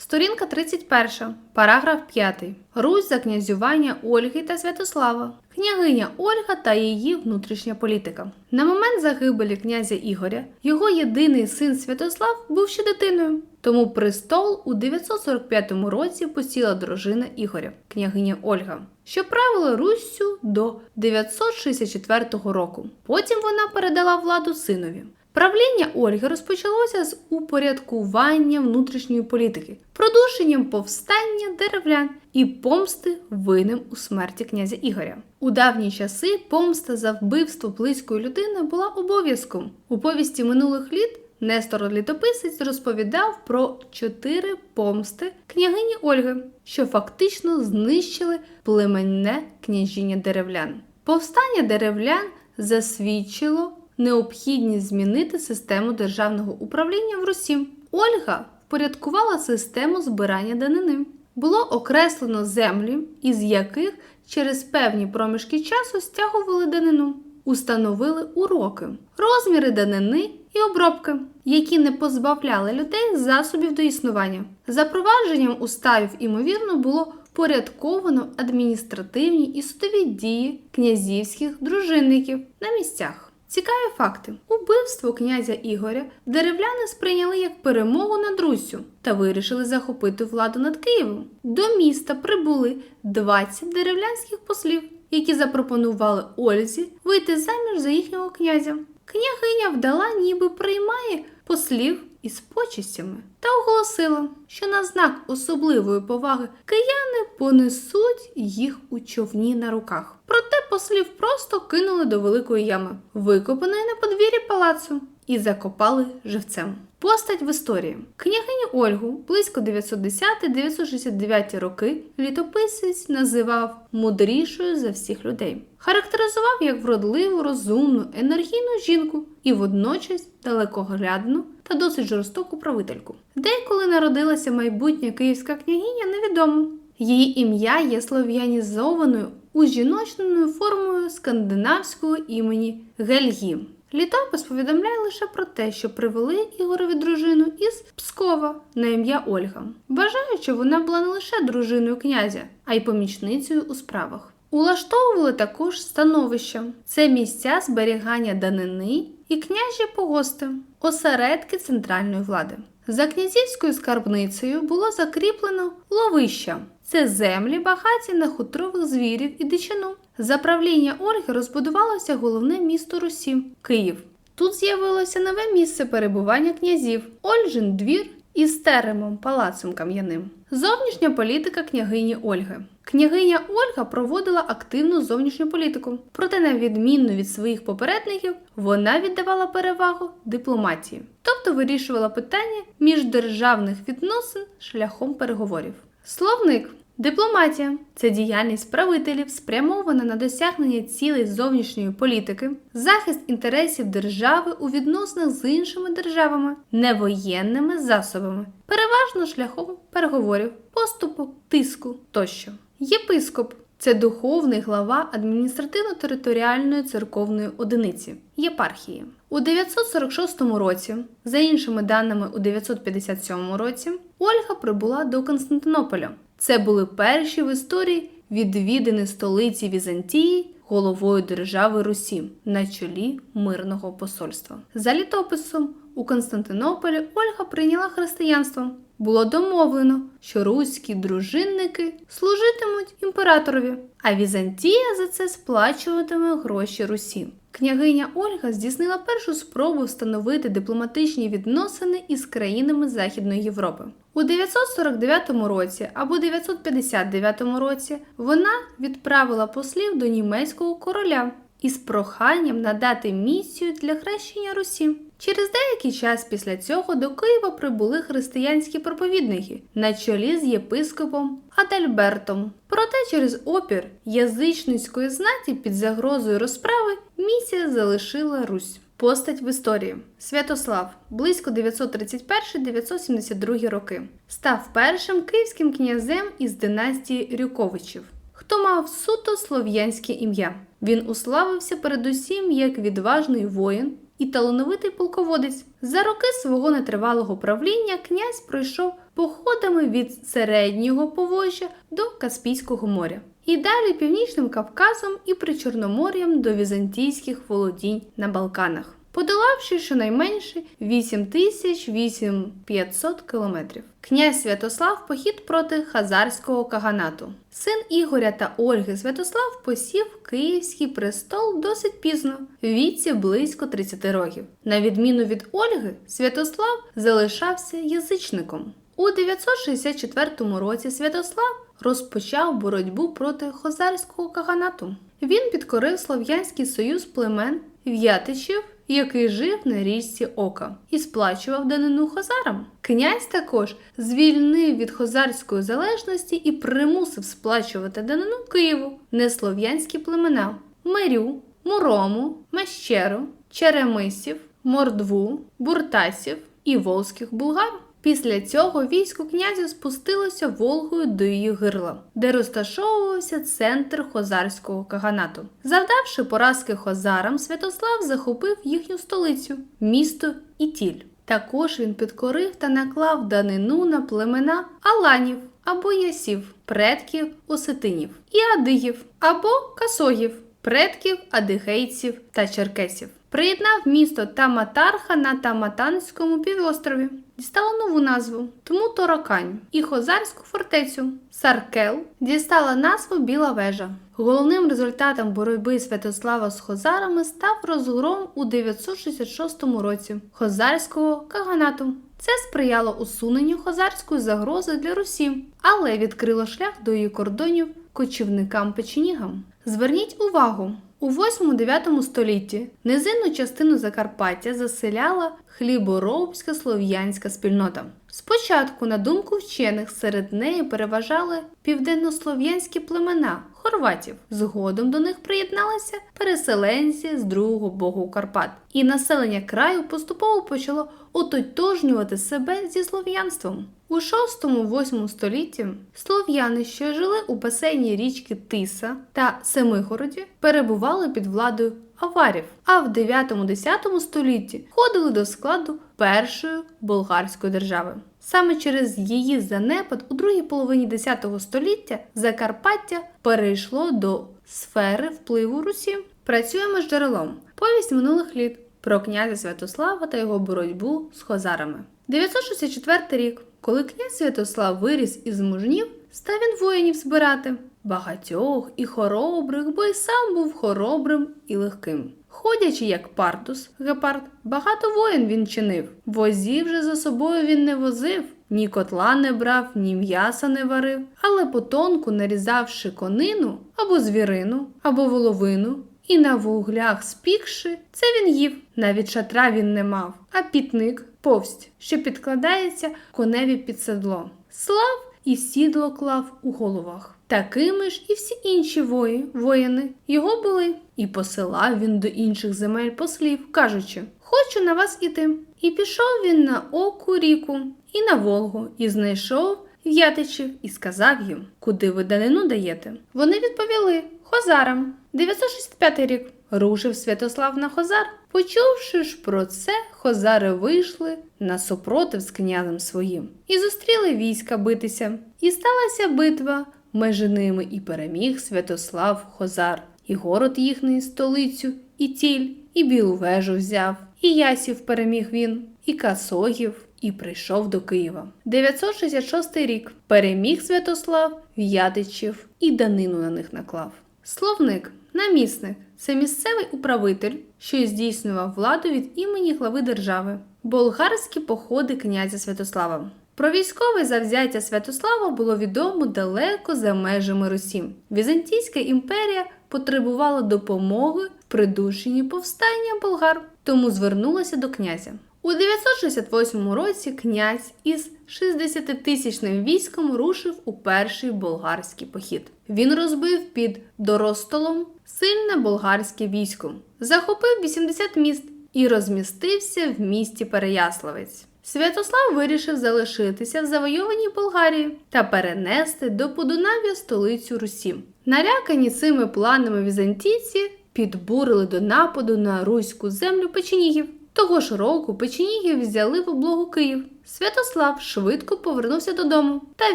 Сторінка 31, параграф 5. Русь за князювання Ольги та Святослава. Княгиня Ольга та її внутрішня політика. На момент загибелі князя Ігоря його єдиний син Святослав був ще дитиною. Тому престол у 945 році посіла дружина Ігоря, княгиня Ольга, що правила Руссю до 964 року. Потім вона передала владу синові. Правління Ольги розпочалося з упорядкування внутрішньої політики, продушенням повстання деревлян і помсти винним у смерті князя Ігоря. У давні часи помста за вбивство близької людини була обов'язком. У повісті минулих літ Нестор Літописець розповідав про чотири помсти княгині Ольги, що фактично знищили племенне княжіння деревлян. Повстання деревлян засвідчило необхідність змінити систему державного управління в Русі. Ольга впорядкувала систему збирання данини. Було окреслено землі, із яких через певні проміжки часу стягували данину, установили уроки, розміри данини і обробки, які не позбавляли людей засобів до існування. Запровадженням уставів, імовірно, було впорядковано адміністративні і судові дії князівських дружинників на місцях. Цікаві факти: убивство князя Ігоря деревляни сприйняли як перемогу над Руссю та вирішили захопити владу над Києвом. До міста прибули 20 деревлянських послів, які запропонували Ользі вийти заміж за їхнього князя. Княгиня вдала, ніби приймає послів із почестями та оголосила, що на знак особливої поваги кияни понесуть їх у човні на руках. Проте послів просто кинули до великої ями, викопаної на подвір'ї палацу, і закопали живцем. Постать в історії княгиню Ольгу близько 910-969 роки літописець називав мудрішою за всіх людей. Характеризував як вродливу, розумну, енергійну жінку і водночас далекоглядну та досить жорстоку правительку. Деколи народилася майбутня київська княгиня, невідомо. Її ім'я є слов'янізованою у жіночною формою скандинавського імені Гельгі. Літопис повідомляє лише про те, що привели Ігорові дружину із Пскова на ім'я Ольга. Вважають, що вона була не лише дружиною князя, а й помічницею у справах. Улаштовували також становища: це місця зберігання данини і княжі погости, осередки центральної влади. За князівською скарбницею було закріплено ловища. Це землі багаті на хутрових звірів і дичину. За правління Ольги розбудувалося головне місто Русі Київ. Тут з'явилося нове місце перебування князів Ольжин двір із теремом палацом кам'яним. Зовнішня політика княгині Ольги. Княгиня Ольга проводила активну зовнішню політику, проте, на відмінно від своїх попередників, вона віддавала перевагу дипломатії, тобто вирішувала питання міждержавних відносин шляхом переговорів. Словник Дипломатія це діяльність правителів, спрямована на досягнення цілей зовнішньої політики, захист інтересів держави у відносинах з іншими державами, невоєнними засобами, переважно шляхом переговорів, поступу, тиску тощо. Єпископ це духовний глава адміністративно-територіальної церковної одиниці єпархії. У 946 році, за іншими даними, у 957 році, Ольга прибула до Константинополя. Це були перші в історії відвідини столиці Візантії головою держави Русі на чолі мирного посольства. За літописом у Константинополі Ольга прийняла християнство. Було домовлено, що руські дружинники служитимуть імператорові, а Візантія за це сплачуватиме гроші Русі. Княгиня Ольга здійснила першу спробу встановити дипломатичні відносини із країнами Західної Європи. У 949 році або 959 році вона відправила послів до німецького короля із проханням надати місію для хрещення Русі. Через деякий час після цього до Києва прибули християнські проповідники на чолі з єпископом Адальбертом. Проте через опір язичницької знаті під загрозою розправи місія залишила Русь. Постать в історії Святослав близько 931-972 роки став першим київським князем із династії Рюковичів, хто мав суто слов'янське ім'я. Він уславився передусім як відважний воїн і талановитий полководець. За роки свого нетривалого правління князь пройшов походами від середнього повожжя до Каспійського моря. І далі північним Кавказом і Причорномор'ям до візантійських володінь на Балканах, подолавши щонайменше 8800 кілометрів. Князь Святослав похід проти Хазарського каганату. Син Ігоря та Ольги Святослав посів Київський престол досить пізно, в віці близько 30 років. На відміну від Ольги, Святослав залишався язичником. У 964 році Святослав розпочав боротьбу проти Хозарського каганату. Він підкорив Слов'янський союз племен В'ятичів, який жив на річці Ока, і сплачував данину хозарам. Князь також звільнив від хозарської залежності і примусив сплачувати данину Києву, неслов'янські племена Мерю, Мурому, Мещеру, Черемисів, Мордву, Буртасів і волзьких булгар. Після цього військо князя спустилося Волгою до її гирла, де розташовувався центр хозарського каганату. Завдавши поразки хозарам, Святослав захопив їхню столицю місто Ітіль. Також він підкорив та наклав данину на племена Аланів або Ясів, предків осетинів, і Адиїв або Касогів, предків адигейців та черкесів. Приєднав місто Таматарха на Таматанському півострові, дістало нову назву, тому Торокань і Хозарську фортецю. Саркел дістала назву Біла вежа. Головним результатом боротьби Святослава з Хозарами став розгром у 966 році Хозарського каганату. Це сприяло усуненню хозарської загрози для Русі, але відкрило шлях до її кордонів кочівникам печенігам. Зверніть увагу, у 8-9 столітті низинну частину Закарпаття заселяла хліборобська слов'янська спільнота. Спочатку, на думку вчених, серед неї переважали південнослов'янські племена хорватів. Згодом до них приєдналися переселенці з другого богу Карпат, і населення краю поступово почало ототожнювати себе зі слов'янством. У 6-8 столітті слов'яни, що жили у басейні річки Тиса та Семигороді, перебували під владою аварів, а в 9-10 столітті входили до складу першої болгарської держави. Саме через її занепад у другій половині 10 століття Закарпаття перейшло до сфери впливу Русі. Працюємо з джерелом. Повість минулих літ про князя Святослава та його боротьбу з хозарами. 964 рік, коли князь Святослав виріс із мужнів, став він воїнів збирати багатьох і хоробрих, бо й сам був хоробрим і легким. Ходячи, як партус, гепард, багато воїн він чинив. Возів же за собою він не возив, ні котла не брав, ні м'яса не варив, але потонку нарізавши конину або звірину, або воловину, і на вуглях спікши, це він їв. Навіть шатра він не мав, а пітник повсть, що підкладається коневі під седло. Слав і сідло клав у головах. Такими ж і всі інші вої, воїни його були, і посилав він до інших земель послів, кажучи: Хочу на вас іти. І пішов він на оку ріку, і на Волгу, і знайшов в'ятичів, і сказав їм, куди ви данину даєте. Вони відповіли Хозарам. 965 рік. Рушив Святослав на Хозар. Почувши ж про це, Хозари вийшли на супротив з князем своїм і зустріли війська битися. І сталася битва межи ними і переміг Святослав Хозар, і город їхній столицю, і тіль, і білу вежу взяв, і ясів переміг він, і касогів, і прийшов до Києва. 966 рік переміг Святослав В'ятичів і данину на них наклав. Словник, намісник це місцевий управитель, що здійснював владу від імені глави держави, болгарські походи князя Святослава. Про військове завзяття Святослава було відомо далеко за межами Русі. Візантійська імперія потребувала допомоги в придушенні повстання болгар, тому звернулася до князя. У 968 році князь із 60-тисячним військом рушив у перший болгарський похід. Він розбив під Доростолом сильне болгарське військо, захопив 80 міст і розмістився в місті Переяславець. Святослав вирішив залишитися в завойованій Болгарії та перенести до Подунав'я столицю Русі. Налякані цими планами візантійці підбурили до нападу на руську землю печенігів. Того ж року печенігів взяли в облогу Київ. Святослав швидко повернувся додому та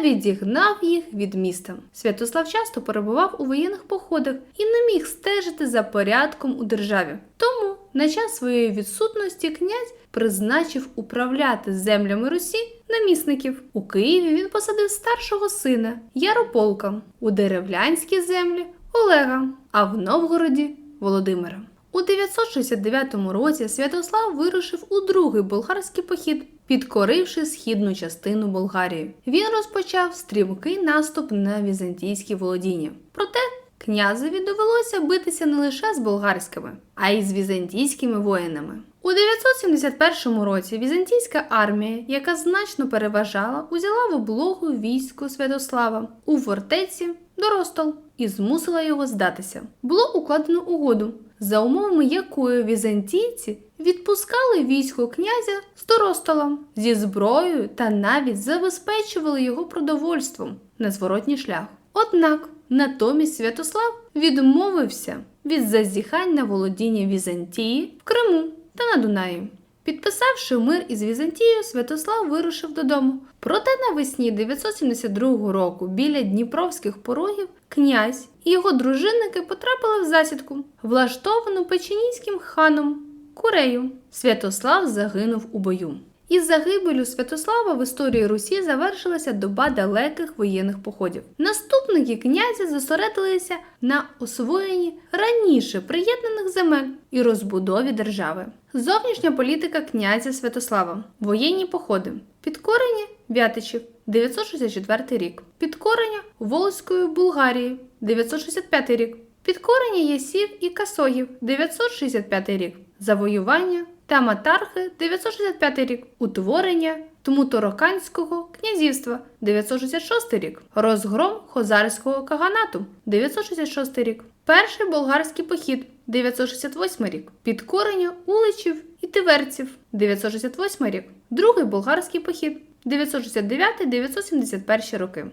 відігнав їх від міста. Святослав часто перебував у воєнних походах і не міг стежити за порядком у державі. Тому на час своєї відсутності князь призначив управляти землями Русі намісників. У Києві він посадив старшого сина Ярополка, у деревлянські землі Олега, а в Новгороді Володимира. У 969 році Святослав вирушив у другий болгарський похід, підкоривши східну частину Болгарії. Він розпочав стрімкий наступ на візантійські володіння. Проте князеві довелося битися не лише з болгарськими, а й з візантійськими воїнами. У 971 році візантійська армія, яка значно переважала, узяла в облогу військо Святослава у фортеці Доростол і змусила його здатися. Було укладено угоду, за умовами якої візантійці відпускали військо князя з доростолом зі зброєю та навіть забезпечували його продовольством на зворотній шлях. Однак натомість Святослав відмовився від зазіхань на володіння Візантії в Криму та на Дунаї. Підписавши мир із Візантією, Святослав вирушив додому. Проте навесні 972 року біля Дніпровських порогів князь і його дружинники потрапили в засідку, влаштовану печенійським ханом Курею. Святослав загинув у бою. Із загибелю Святослава в історії Русі завершилася доба далеких воєнних походів. Наступники князя зосередилися на освоєнні раніше приєднаних земель і розбудові держави. Зовнішня політика князя Святослава, воєнні походи, підкорення Вятичів 964 рік, підкорення Волоської Булгарії 965 рік, підкорення Ясів і Касоїв 965 рік, завоювання та Матархи 965 рік, утворення Тмутороканського князівства 966 рік, розгром Хозарського каганату 966 рік, перший болгарський похід 968 рік, підкорення уличів і тиверців 968 рік, другий болгарський похід 969-971 роки.